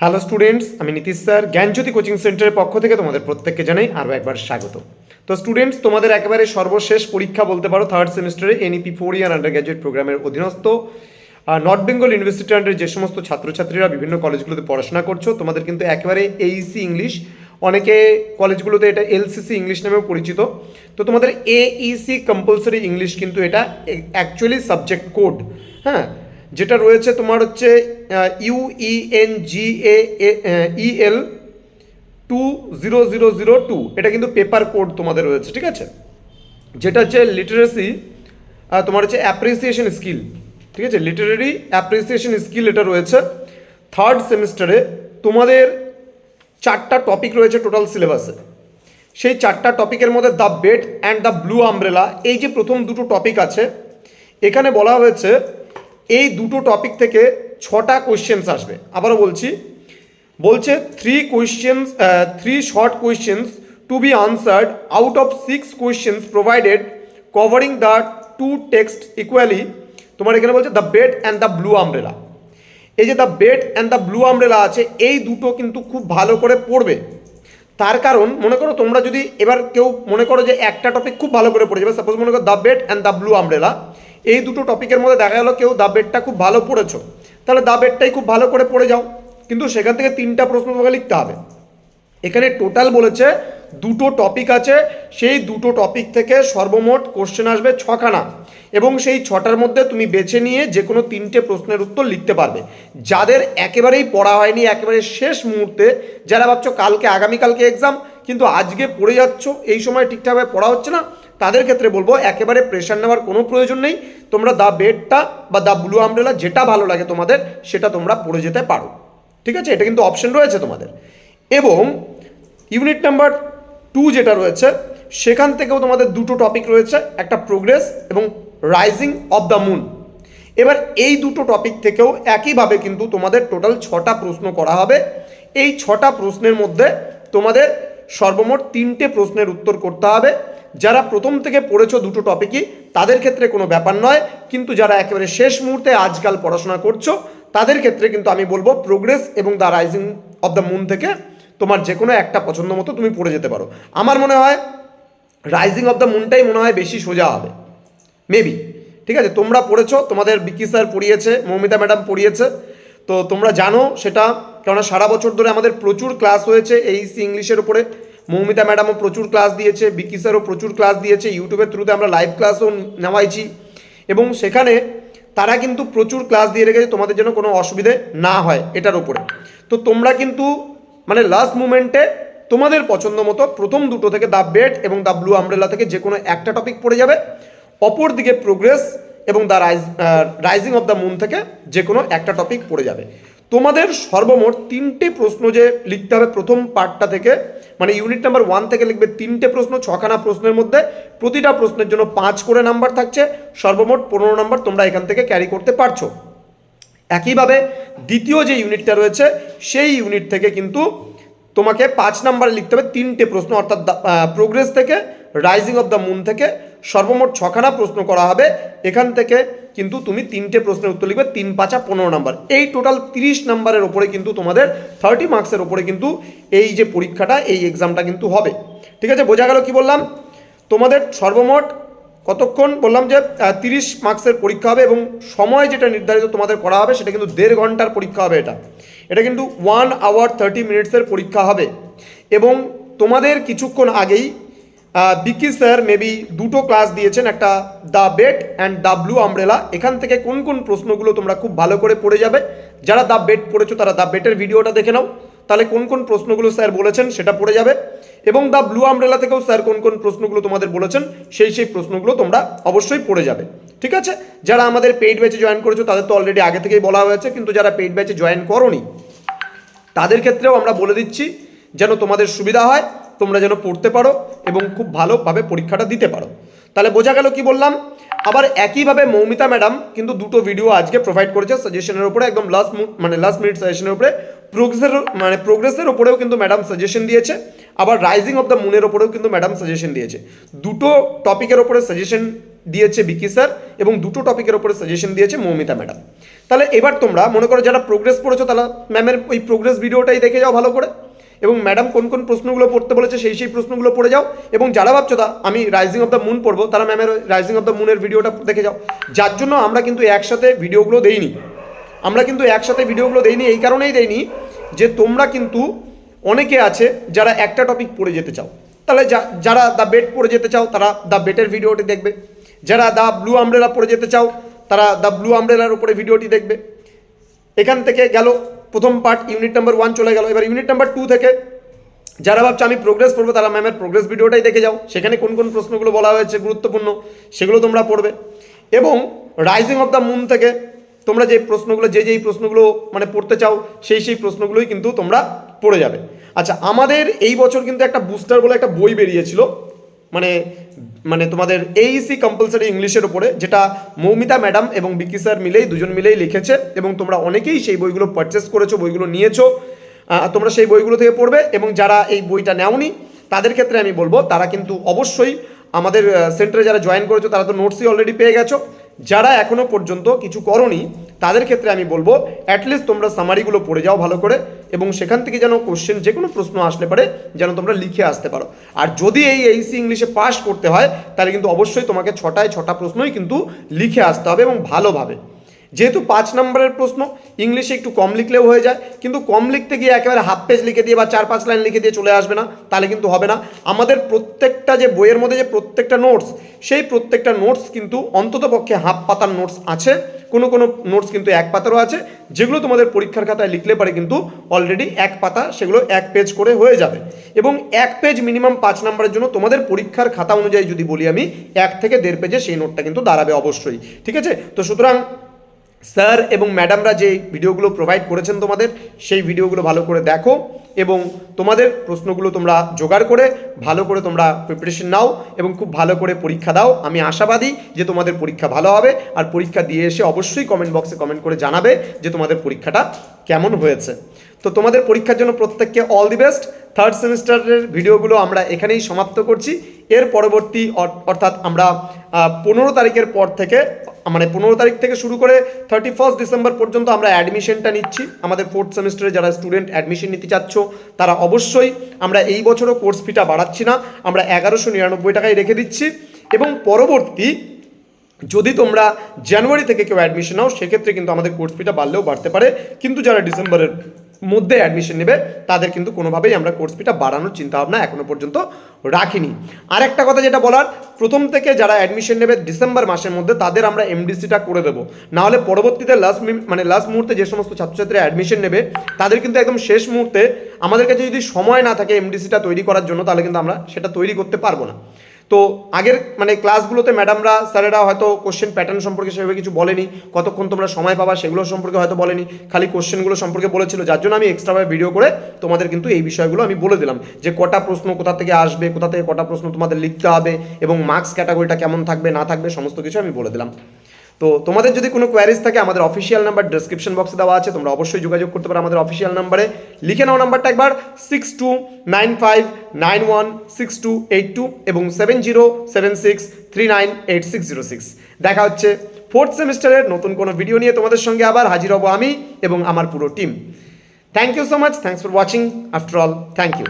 Hello students আমি Nitish sir. জ্ঞানজ্যোতি coaching সেন্টারের পক্ষ থেকে তোমাদের প্রত্যেককে জানাই আরও একবার স্বাগত। তো স্টুডেন্টস তোমাদের একেবারে সর্বশেষ পরীক্ষা বলতে পারো থার্ড সেমিস্টারে NEP four year undergraduate প্রোগ্রামের অধীনস্থ। নর্থ বেঙ্গল ইউনিভার্সিটি আন্ডারে যে সমস্ত ছাত্রছাত্রীরা বিভিন্ন কলেজগুলোতে পড়াশোনা করছ, তোমাদের কিন্তু একেবারে এইসি ইংলিশ অনেকে কলেজগুলোতে এটা এলসিসি ইংলিশ নামেও পরিচিত। তো তোমাদের এইসি কম্পালসারি ইংলিশ কিন্তু এটা অ্যাকচুয়ালি সাবজেক্ট কোড হ্যাঁ? যেটা রয়েছে তোমার হচ্ছে U E N G A E L two zero zero zero two এটা কিন্তু পেপার কোড তোমাদের রয়েছে, ঠিক আছে? যেটা হচ্ছে লিটারেসি তোমার হচ্ছে অ্যাপ্রিসিয়েশন স্কিল ঠিক আছে? লিটারেরি অ্যাপ্রিসিয়েশন স্কিল এটা রয়েছে। থার্ড সেমিস্টারে তোমাদের চারটা টপিক রয়েছে টোটাল সিলেবাসে সেই চারটা টপিকের মধ্যে the bed and the blue umbrella এই যে প্রথম দুটো টপিক আছে, এখানে বলা হয়েছে এই দুটো টপিক থেকে ছটা কোয়েশ্চেন্স আসবে। আবারও বলছি, বলছে three questions three short questions to be answered out of six questions provided covering the two texts equally তোমার এখানে বলছে the bed and the blue umbrella এই যে the bed and the blue umbrella আছে, এই দুটো কিন্তু খুব ভালো করে পড়বে। তার কারণ, মনে করো তোমরা যদি এবার কেউ মনে করো যে একটা টপিক খুব ভালো করে পড়ে যাবে সাপোজ মনে করো the bed and the blue umbrella এই দুটো টপিকের মধ্যে দেখা গেলো কেউ দ্য বেডটা খুব ভালো পড়েছো। তাহলে দ্য বেডটাই খুব ভালো করে পড়ে যাও। কিন্তু সেখান থেকে তিনটা প্রশ্ন তোমাকে লিখতে হবে। এখানে টোটাল বলেছে দুটো টপিক আছে, সেই দুটো টপিক থেকে সর্বমোট কোশ্চেন আসবে ছখানা। এবং সেই ছটার মধ্যে তুমি বেছে নিয়ে যে কোনো তিনটে প্রশ্নের উত্তর লিখতে পারবে। যাদের একেবারেই পড়া হয়নি, একেবারে শেষ মুহূর্তে, যারা ভাবছ কালকে, আগামীকালকে এক্সাম কিন্তু আজকে পড়ে যাচ্ছ, এই সময় ঠিকঠাকভাবে পড়া হচ্ছে না তাদের ক্ষেত্রে বলব, একেবারে প্রেশার নেওয়ার কোনো প্রয়োজন নেই। তোমরা দ্য বেডটা বা দ্য ব্লু আমব্রেলা যেটা ভালো লাগে তোমাদের, সেটা তোমরা পড়ে যেতে পারো। ঠিক আছে? এটা কিন্তু অপশন রয়েছে তোমাদের। এবং ইউনিট নাম্বার টু যেটা রয়েছে, সেখান থেকেও তোমাদের দুটো টপিক রয়েছে, একটা প্রোগ্রেস এবং রাইজিং অফ দ্য মুন এবার এই দুটো টপিক থেকেও একইভাবে কিন্তু তোমাদের টোটাল ছটা প্রশ্ন করা হবে। এই ছটা প্রশ্নের মধ্যে তোমাদের সর্বমোট তিনটে প্রশ্নের উত্তর করতে হবে। যারা প্রথম থেকে পড়েছো দুটো টপিকই, তাদের ক্ষেত্রে কোনো ব্যাপার নয়। কিন্তু যারা একেবারে শেষ মুহূর্তে আজকাল পড়াশোনা করছ, তাদের ক্ষেত্রে কিন্তু আমি বলব প্রোগ্রেস এবং the rising of the moon থেকে তোমার যে কোনো একটা পছন্দ মতো তুমি পড়ে যেতে পারো। আমার মনে হয় রাইজিং অফ দ্য মুনটাই মনে হয় বেশি সোজা হবে। মেবি ঠিক আছে? তোমরা পড়েছো, তোমাদের বিকি স্যার পড়িয়েছে, মৌমিতা ম্যাডাম পড়িয়েছে। তো তোমরা জানো সেটা, কেননা সারা বছর ধরে আমাদের প্রচুর ক্লাস হয়েছে এই সি ইংলিশের উপরে। মৌমিতা ম্যাডামও প্রচুর ক্লাস দিয়েছে, বিকি স্যারও প্রচুর ক্লাস দিয়েছে ইউটিউবের থ্রুতে আমরা লাইভ ক্লাসও নেওয়াইছি। এবং সেখানে তারা কিন্তু প্রচুর ক্লাস দিয়ে রেখেছে, তোমাদের যেন কোনো অসুবিধে না হয় এটার উপরে। তো তোমরা কিন্তু মানে লাস্ট মুমেন্টে তোমাদের পছন্দ মতো প্রথম দুটো থেকে দ্য বেড এবং দ্য ব্লু আমব্রেলা থেকে যে কোনো একটা টপিক পড়ে যাবে। অপর দিকে প্রোগ্রেস এবং the rise rising of the moon থেকে যে কোনো একটা টপিক পড়ে যাবে। তোমাদের সর্বমোট তিনটে প্রশ্ন যে লিখতে হবে প্রথম পার্টটা থেকে মানে ইউনিট নাম্বার ওয়ান থেকে লিখবে তিনটে প্রশ্ন, ছখানা প্রশ্নের মধ্যে প্রতিটা প্রশ্নের জন্য পাঁচ করে নাম্বার থাকছে। সর্বমোট পনেরো নাম্বার তোমরা এখান থেকে ক্যারি করতে পারছ। একইভাবে দ্বিতীয় যে ইউনিটটা রয়েছে, সেই ইউনিট থেকে কিন্তু তোমাকে পাঁচ নাম্বারে লিখতে হবে তিনটে প্রশ্ন, অর্থাৎ প্রোগ্রেস থেকে রাইজিং অফ দ্য মুন থেকে সর্বমোট ছখানা প্রশ্ন করা হবে। এখান থেকে কিন্তু তুমি তিনটে প্রশ্নের উত্তর লিখবে, তিন পাঁচা পনেরো নাম্বার। এই টোটাল তিরিশ নাম্বারের ওপরে কিন্তু তোমাদের থার্টি মার্কসের ওপরে কিন্তু এই যে পরীক্ষাটা, এই এক্সামটা কিন্তু হবে। ঠিক আছে, বোঝা গেল কি বললাম? তোমাদের সর্বমোট কতক্ষণ? বললাম যে তিরিশ মার্কসের পরীক্ষা হবে এবং সময় যেটা নির্ধারিত তোমাদের করা হবে সেটা কিন্তু দেড় ঘণ্টার পরীক্ষা হবে এটা। এটা কিন্তু ওয়ান আওয়ার থার্টি মিনিটসের পরীক্ষা হবে। এবং তোমাদের কিছুক্ষণ আগেই বিকি স্যার মেবি দুটো ক্লাস দিয়েছেন, একটা the bed and the blue umbrella এখান থেকে কোন কোন প্রশ্নগুলো তোমরা খুব ভালো করে পড়ে যাবে। যারা দ্য বেড পড়েছো, তারা দ্য বেটের ভিডিওটা দেখে নাও। তাহলে কোন কোন প্রশ্নগুলো স্যার বলেছেন, সেটা পড়ে যাবে। এবং দ্য ব্লু আমব্রেলা থেকেও স্যার কোন কোন প্রশ্নগুলো তোমাদের বলেছেন, সেই সেই প্রশ্নগুলো তোমরা অবশ্যই পড়ে যাবে। ঠিক আছে? যারা আমাদের পেইড ব্যাচে জয়েন করেছ, তাদের তো অলরেডি আগে থেকেই বলা হয়েছে, কিন্তু যারা পেইড ব্যাচে জয়েন করোনি, তাদের ক্ষেত্রেও আমরা বলে দিচ্ছি, যেন তোমাদের সুবিধা হয়। তোমরা যেন পড়তে পারো এবং খুব ভালোভাবে পরীক্ষাটা দিতে পারো। তাহলে বোঝা গেল কি বললাম? আবার একইভাবে মৌমিতা ম্যাডাম কিন্তু দুটো ভিডিও আজকে প্রোভাইড করেছে সাজেশনের উপরে, একদম লাস্ট মানে লাস্ট মিনিট সাজেশনের উপরে। প্রোগ্রেসের মানে প্রোগ্রেসের ওপরেও কিন্তু ম্যাডাম সাজেশন দিয়েছে, আবার রাইজিং অফ দ্য মুনের ওপরেও কিন্তু ম্যাডাম সাজেশন দিয়েছে। দুটো টপিকের ওপরে সাজেশন দিয়েছে বিকি স্যার এবং দুটো টপিকের ওপরে সাজেশন দিয়েছে মৌমিতা ম্যাডাম। তাহলে এবার তোমরা মনে করো যারা প্রোগ্রেস পড়েছো তাহলে ম্যামের ওই প্রোগ্রেস ভিডিওটাই দেখে যাও ভালো করে। এবং ম্যাডাম কোন কোন প্রশ্নগুলো পড়তে বলেছে সেই সেই প্রশ্নগুলো পড়ে যাও। এবং যারা ভাবছ, তা আমি রাইজিং অফ দ্য মুন পড়ব, তারা ম্যামের রাইজিং অফ দ্য মুনের ভিডিওটা দেখে যাও। যার জন্য আমরা কিন্তু একসাথে ভিডিওগুলো দেইনি। আমরা কিন্তু একসাথে ভিডিওগুলো দেইনি, এই কারণেই দেইনি যে তোমরা কিন্তু অনেকে আছে যারা একটা টপিক পড়ে যেতে চাও। তাহলে যারা দ্য বেট পড়ে যেতে চাও, তারা দ্য বেটের ভিডিওটি দেখবে। যারা দ্য ব্লু আমব্রেলা পড়ে যেতে চাও, তারা দ্য ব্লু আমব্রেলার উপরে ভিডিওটি দেখবে। এখান থেকে গেল প্রথম পার্ট ইউনিট নাম্বার ওয়ান চলে গেল। এবার ইউনিট নাম্বার টু থেকে যারা ভাবছে আমি প্রোগ্রেস পড়ব, তারা ম্যামের প্রোগ্রেস ভিডিওটাই দেখে যাও। সেখানে কোন কোন প্রশ্নগুলো বলা হয়েছে, গুরুত্বপূর্ণ, সেগুলো তোমরা পড়বে। এবং রাইজিং অফ দ্য মুন থেকে তোমরা যে প্রশ্নগুলো, যে যেই প্রশ্নগুলো মানে পড়তে চাও, সেই সেই প্রশ্নগুলোই কিন্তু তোমরা পড়ে যাবে। আচ্ছা আমাদের এই বছর কিন্তু একটা বুস্টার বলে একটা বই বেরিয়েছিল। মানে মানে তোমাদের এইসি কম্পালসারি ইংলিশের উপরে, যেটা মৌমিতা ম্যাডাম এবং বিকি স্যার মিলেই, দুজন মিলেই লিখেছে, এবং তোমরা অনেকেই সেই বইগুলো পারচেস করেছ, বইগুলো নিয়েছো তোমরা সেই বইগুলো থেকে পড়বে, এবং যারা এই বইটা নেওনি, তাদের ক্ষেত্রে আমি বলব, তারা কিন্তু অবশ্যই আমাদের সেন্টারে যারা জয়েন করেছ, তারা তো নোটসই অলরেডি পেয়ে গেছো যারা এখনও পর্যন্ত কিছু করনি, তাদের ক্ষেত্রে আমি বলব অ্যাটলিস্ট তোমরা সামারিগুলো পড়ে যাও ভালো করে এবং সেখান থেকে যেন কোশ্চেন যে কোনো প্রশ্ন আসলে পারে, যেন তোমরা লিখে আসতে পারো। আর যদি এই এইসি ইংলিশে পাস করতে হয়, তাহলে কিন্তু অবশ্যই তোমাকে ছটায় ছটা প্রশ্নই কিন্তু লিখে আসতে হবে এবং ভালোভাবে। যেহেতু পাঁচ নম্বরের প্রশ্ন, ইংলিশে একটু কম লিখলেও হয়ে যায়, কিন্তু কম লিখতে গিয়ে একেবারে হাফ পেজ লিখে দিয়ে বা চার পাঁচ লাইন লিখে দিয়ে চলে আসবে না, তাহলে কিন্তু হবে না। আমাদের প্রত্যেকটা যে বইয়ের মধ্যে যে প্রত্যেকটা নোটস সেই প্রত্যেকটা নোটস কিন্তু অন্তত পক্ষে হাফ পাতার নোটস আছে, কোনো কোনো নোটস কিন্তু এক পাতারও আছে, যেগুলো তোমাদের পরীক্ষার খাতায় লিখলে পারে কিন্তু অলরেডি এক পাতা, সেগুলো এক পেজ করে হয়ে যাবে। এবং এক পেজ মিনিমাম পাঁচ নম্বরের জন্য তোমাদের পরীক্ষার খাতা অনুযায়ী যদি বলি আমি, এক থেকে দেড় পেজে সেই নোটটা কিন্তু দাঁড়াবে অবশ্যই, ঠিক আছে? তো সুতরাং স্যার এবং ম্যাডামরা যে ভিডিওগুলো প্রোভাইড করেছেন তোমাদের, সেই ভিডিওগুলো ভালো করে দেখো এবং তোমাদের প্রশ্নগুলো তোমরা জোগাড় করে, ভালো করে তোমরা প্রিপারেশন নাও এবং খুব ভালো করে পরীক্ষা দাও। আমি আশাবাদী যে তোমাদের পরীক্ষা ভালো হবে আর পরীক্ষা দিয়ে এসে অবশ্যই কমেন্ট বক্সে কমেন্ট করে জানাবে যে তোমাদের পরীক্ষাটা কেমন হয়েছে। তো তোমাদের পরীক্ষার জন্য প্রত্যেককে অল দি বেস্ট থার্ড সেমিস্টারের ভিডিওগুলো আমরা এখানেই সমাপ্ত করছি। এর পরবর্তী অর্থাৎ আমরা পনেরো তারিখের পর থেকে মানে পনেরো তারিখ থেকে শুরু করে থার্টি ফার্স্ট ডিসেম্বর পর্যন্ত আমরা অ্যাডমিশনটা নিচ্ছি। আমাদের ফোর্থ সেমিস্টারে যারা স্টুডেন্ট অ্যাডমিশন নিতে চাচ্ছ, তারা অবশ্যই আমরা এই বছরও কোর্স ফিটা বাড়াচ্ছি না। আমরা এগারোশো নিরানব্বই টাকায় রেখে দিচ্ছি। এবং পরবর্তী, যদি তোমরা জানুয়ারি থেকে কেউ অ্যাডমিশন নাও, সেক্ষেত্রে কিন্তু আমাদের কোর্স ফিটা বাড়লেও বাড়তে পারে। কিন্তু যারা ডিসেম্বরের মধ্যে অ্যাডমিশন নেবে, তাদের কিন্তু কোনোভাবেই আমরা কোর্স ফিটা বাড়ানোর চিন্তাভাবনা এখনও পর্যন্ত রাখিনি। আর একটা কথা যেটা বলার, প্রথম থেকে যারা অ্যাডমিশন নেবে ডিসেম্বর মাসের মধ্যে, তাদের আমরা এমডিসিটা করে দেবো। নাহলে পরবর্তীতে লাস্ট মানে লাস্ট মুহূর্তে যে সমস্ত ছাত্রছাত্রীরা অ্যাডমিশন নেবে, তাদের কিন্তু একদম শেষ মুহূর্তে আমাদের কাছে যদি সময় না থাকে এমডিসিটা তৈরি করার জন্য, তাহলে কিন্তু আমরা সেটা তৈরি করতে পারব না। তো আগের মানে ক্লাসগুলোতে ম্যাডামরা, স্যারেরা হয়তো কোশ্চেন প্যাটার্ন সম্পর্কে সেভাবে কিছু বলেনি, কতক্ষণ তোমরা সময় পাবা সেগুলো সম্পর্কে হয়তো বলেনি, খালি কোশ্চেনগুলো সম্পর্কে বলেছিল, যার জন্য আমি এক্সট্রাভাবে ভিডিও করে তোমাদের কিন্তু এই বিষয়গুলো আমি বলে দিলাম, যে কটা প্রশ্ন কোথা থেকে আসবে, কোথা থেকে কটা প্রশ্ন তোমাদের লিখতে হবে এবং মার্কস ক্যাটাগরিটা কেমন থাকবে, না থাকবে, সমস্ত কিছু আমি বলে দিলাম। তো তোমাদের যদি কোনো কোয়ারিজ থাকে, আমাদের অফিসিয়াল নাম্বার ডেসক্রিপশন বক্সে দেওয়া আছে, তোমরা অবশ্যই যোগাযোগ করতে পারো আমাদের অফিসিয়াল নাম্বারে লিখে নাও নাম্বারটা একবার six two nine five nine one six two eight two এবং seven zero seven six three nine eight six zero six দেখা হচ্ছে ফোর্থ সেমিস্টারের নতুন কোনো ভিডিও নিয়ে তোমাদের সঙ্গে আবার হাজির হব আমি এবং আমার পুরো team thank you so much thanks for watching after all thank you